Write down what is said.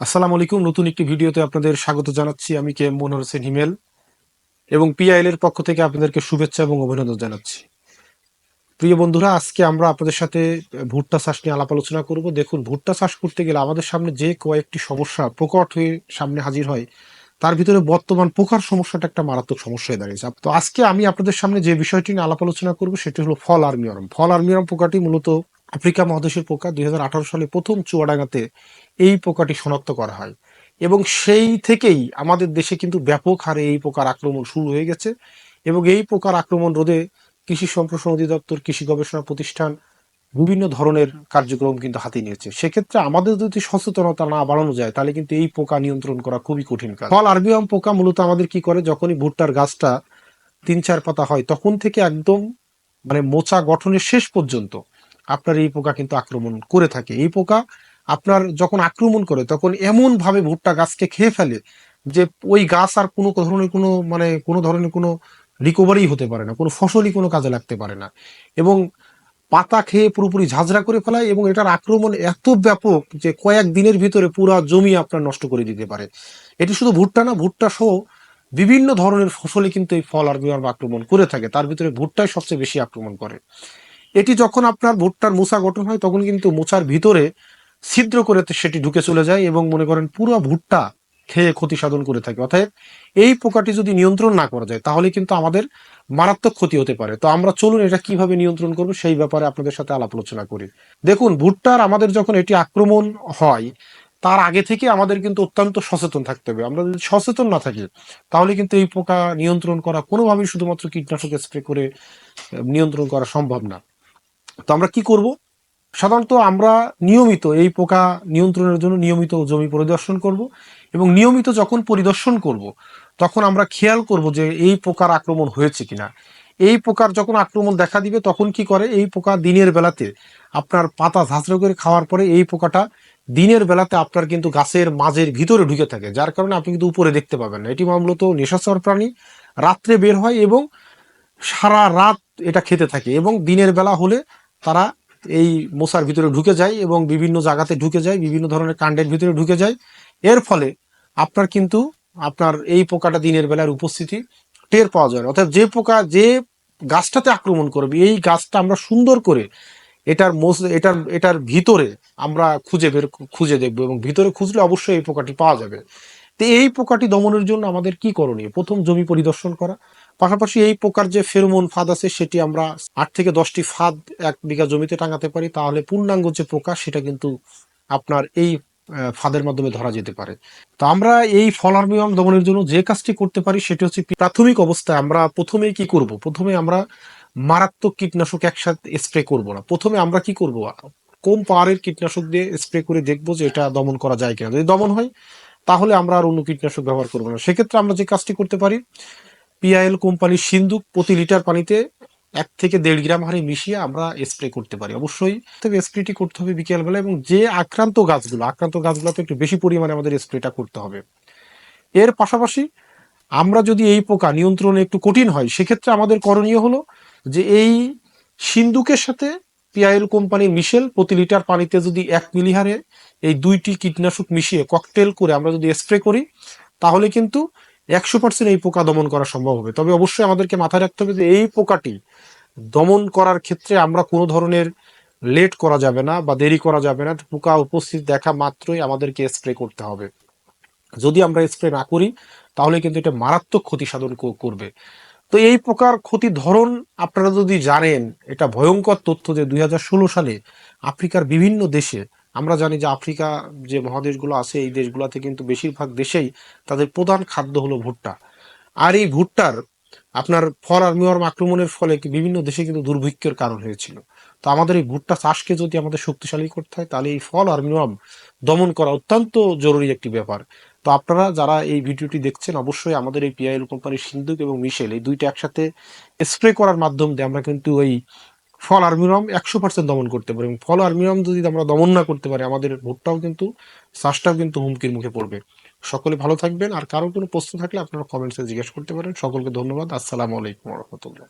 আসসালামু আলাইকুম। নতুন একটি ভিডিওতে আপনাদের স্বাগত জানাচ্ছি। আমি কে মনোহর হোসেন হিমেল এবং পিআইএল এর পক্ষ থেকে আপনাদেরকে শুভেচ্ছা এবং অভিনন্দন জানাচ্ছি। প্রিয় বন্ধুরা, আজকে আমরা আপনাদের সাথে ভুট্টা চাষ নিয়ে আলাপ আলোচনা করব। দেখুন, ভুট্টা চাষ করতে গেলে আমাদের সামনে যে কয়েকটি সমস্যা প্রকট হয়ে সামনে হাজির হয়, তার ভিতরে বর্তমান পোকার সমস্যাটা একটা মারাত্মক সমস্যা হয়ে দাঁড়িয়েছে। তো আজকে আমি আপনাদের সামনে যে বিষয়টি নিয়ে আলাপ আলোচনা করব, সেটি হলো ফল আর্মিয়রম ফল আর্মিয়রম পোকাটি মূলত আফ্রিকা মহাদেশের পোকা দুই হাজার আঠারো সালে প্রথম চুয়াডাঙ্গাতে এই পোকাটি শনাক্ত করা হয়। এবং সেই থেকেই আমাদের দেশে কিন্তু ব্যাপক হারে এই পোকার আক্রমণ শুরু হয়ে গেছে। এবং এই পোকার আক্রমণ রোধে কৃষি সম্প্রসারণ অধিদপ্তর, কৃষি গবেষণা প্রতিষ্ঠান বিভিন্ন ধরনের কার্যক্রম কিন্তু হাতে নিয়েছে। সেক্ষেত্রে আমাদের যদি সচেতনতা না বাড়ানো যায়, তাহলে কিন্তু এই পোকা নিয়ন্ত্রণ করা খুবই কঠিন কাজ। ফল, আরবিয়াম পোকা মূলত আমাদের কি করে? যখনই ভুট্টার গাছটা তিন চার পাতা হয়, তখন থেকে একদম মানে মোচা গঠনের শেষ পর্যন্ত আপনার এই পোকা কিন্তু আক্রমণ করে থাকে। এই পোকা আপনার যখন আক্রমণ করে, তখন এমন ভাবে ভুট্টা গাছকে খেয়ে ফেলে যে ওই গাছ আর কোনো ধরনের কোনো মানে কোনো ধরনের কোনো রিকভারি হতে পারে না, কোনো ফসলই কোনো কাজে লাগতে পারে না। এবং পাতা খেয়ে পুরোপুরি ঝাঁঝরা করে ফেলায় এবং এটার আক্রমণ এত ব্যাপক যে কয়েক দিনের ভিতরে পুরো জমি আপনার নষ্ট করে দিতে পারে। এটি শুধু ভুট্টা না, ভুট্টা সহ বিভিন্ন ধরনের ফসলে কিন্তু এই ফল আর আক্রমণ করে থাকে। তার ভিতরে ভুট্টাই সবচেয়ে বেশি আক্রমণ করে। এটি যখন আপনার ভুট্টার মোচা গঠন হয়, তখন কিন্তু মোচার ভিতরে ছিদ্র করে সেটি ঢুকে চলে যায় এবং মনে করেন পুরো ভুট্টা খেয়ে ক্ষতি সাধন করে থাকে। অর্থাৎ এই পোকাটি যদি নিয়ন্ত্রণ না করা যায়, তাহলে কিন্তু আমাদের মারাত্মক ক্ষতি হতে পারে। তো আমরা চলুন এটা কীভাবে নিয়ন্ত্রণ করব, সেই ব্যাপারে আপনাদের সাথে আলাপ আলোচনা করি। দেখুন, ভুট্টার আমাদের যখন এটি আক্রমণ হয়, তার আগে থেকে আমাদের কিন্তু অত্যন্ত সচেতন থাকতে হবে। আমরা যদি সচেতন না থাকি, তাহলে কিন্তু এই পোকা নিয়ন্ত্রণ করা কোনোভাবেই শুধুমাত্র কীটনাশক স্প্রে করে নিয়ন্ত্রণ করা সম্ভব না। তো আমরা কি করব? সাধারণত আমরা নিয়মিত এই পোকা নিয়ন্ত্রণের জন্য নিয়মিত জমি পরিদর্শন করব এবং নিয়মিত যখন পরিদর্শন করব, তখন আমরা খেয়াল করব যে এই পোকার আক্রমণ হয়েছে কিনা। এই পোকার যখন আক্রমণ দেখা দিবে, তখন কি করে? এই পোকা দিনের বেলাতে আপনার পাতা ঝাঁচড়ে করে খাওয়ার পরে এই পোকাটা দিনের বেলাতে আপনার কিন্তু গাছের মাঝের ভিতরে ঢুকে থাকে, যার কারণে আপনি কিন্তু উপরে দেখতে পাবেন না। এটি মূলত নিশাচর প্রাণী, রাত্রে বের হয় এবং সারা রাত এটা খেতে থাকে এবং দিনের বেলা হলে তারা এই মশার ভিতরে ঢুকে যায় এবং বিভিন্ন জায়গাতে ঢুকে যায়, বিভিন্ন ধরনের কাণ্ডের ভিতরে ঢুকে যায়। এর ফলে আপনার কিন্তু আপনার এই পোকাটা দিনের বেলার উপস্থিতি টের পাওয়া যায়। অর্থাৎ যে পোকা, যে গাছটাতে আক্রমণ করবে, এই গাছটা আমরা সুন্দর করে এটার মোস এটার এটার ভিতরে আমরা খুঁজে বের, খুঁজে দেখব এবং ভিতরে খুঁজলে অবশ্যই এই পোকাটি পাওয়া যাবে। তো এই পোকাটি দমনের জন্য আমাদের কি করণীয়? প্রথম জমি পরিদর্শন করা পাশাপাশি এই পোকার যে ফেরোমন ফাঁদ আছে, সেটি আমরা আট থেকে দশটি ফাঁদ এক বিঘা জমিতে টাঙাতে পারি। তাহলে পূর্ণাঙ্গ যে পোকা সেটা কিন্তু আপনার এই ফাঁদের মাধ্যমে ধরা যেতে পারে। তো আমরা এই ফলার্মিয়াম দমনের জন্য যে কাজটি করতে পারি, সেটি হচ্ছে প্রাথমিক অবস্থায় আমরা প্রথমেই কি করব? প্রথমে আমরা মারাত্মক কীটনাশক একসাথে স্প্রে করব না। প্রথমে আমরা কি করব? কম পাওয়ারের কীটনাশক দিয়ে স্প্রে করে দেখব যে এটা দমন করা যায় কিনা। যদি দমন হয়, তাহলে আমরা আর অন্য কীটনাশক ব্যবহার করব না। সেক্ষেত্রে আমরা যে কাজটি করতে পারি পিআইএল কোম্পানির সিন্দুক প্রতি লিটার পানিতে এক থেকে দেড় গ্রাম হারে মিশিয়ে আমরা স্প্রে করতে পারি। অবশ্যই তবে স্প্রেটি করতে হবে বিকেলবেলা এবং যে আক্রান্ত গাছগুলো, আক্রান্ত গাছগুলোতে একটু বেশি পরিমাণে আমাদের স্প্রেটা করতে হবে। এর পাশাপাশি আমরা যদি এই পোকা নিয়ন্ত্রণে একটু কঠিন হয়, সেক্ষেত্রে আমাদের করণীয় হলো যে এই সিন্দুকের সাথে পিআইএল কোম্পানির মিশেল প্রতি লিটার পানিতে যদি এক মিলিহারে এই দুইটি কীটনাশক মিশিয়ে ককটেল করে আমরা যদি স্প্রে করি, তাহলে কিন্তু একশো পার্সেন্ট এই পোকা দমন করা সম্ভব হবে। তবে অবশ্যই আমাদেরকে মাথায় রাখতে হবে যে এই পোকাটি দমন করার ক্ষেত্রে আমরা কোনো ধরনের লেট করা যাবে না বা দেরি করা যাবে না। পোকা উপস্থিত দেখা মাত্রই আমাদেরকে স্প্রে করতে হবে। যদি আমরা স্প্রে না করি, তাহলে কিন্তু এটা মারাত্মক ক্ষতি সাধন করবে। তো এই প্রকার ক্ষতি ধরন আপনারা যদি জানেন, এটা ভয়ঙ্কর তথ্য যে দুই হাজার ষোলো সালে আফ্রিকার বিভিন্ন দেশে আমরা জানি যে আফ্রিকা যে মহাদেশগুলো আছে, এই দেশগুলোতে কিন্তু বেশিরভাগ দেশেই তাদের প্রধান খাদ্য হলো ভুট্টা। আর এই ভুট্টার আপনার ফর আর্মিওয়ার্ম আক্রমণের ফলে বিভিন্ন দেশে কিন্তু দুর্ভিক্ষের কারণ হয়েছিল। তো আমাদের এই ভুট্টা চাষকে যদি আমাদের শক্তিশালী করতে হয়, তাহলে এই ফল আর্মিওয়ার্ম দমন করা অত্যন্ত জরুরি একটি ব্যাপার। তো আপনারা যারা এই ভিডিওটি দেখছেন, অবশ্যই আমাদের এই পিআইএল কোম্পানির সিন্ধুক এবং মিশেল, এই দুইটা একসাথে স্প্রে করার মাধ্যম দিয়ে আমরা কিন্তু এই ফল আর্মিরাম একশো পার্সেন্ট দমন করতে পারি এবং ফল আর্মিরাম যদি আমরা দমন না করতে পারি, আমাদের ভোটটাও কিন্তু, শ্বাসটাও কিন্তু হুমকির মুখে পড়বে। সকলে ভালো থাকবেন। আর কারও কোনো প্রশ্ন থাকলে আপনারা কমেন্টসে জিজ্ঞেস করতে পারেন। সকলকে ধন্যবাদ। আসসালামু আলাইকুম রহমতুল্লাহ।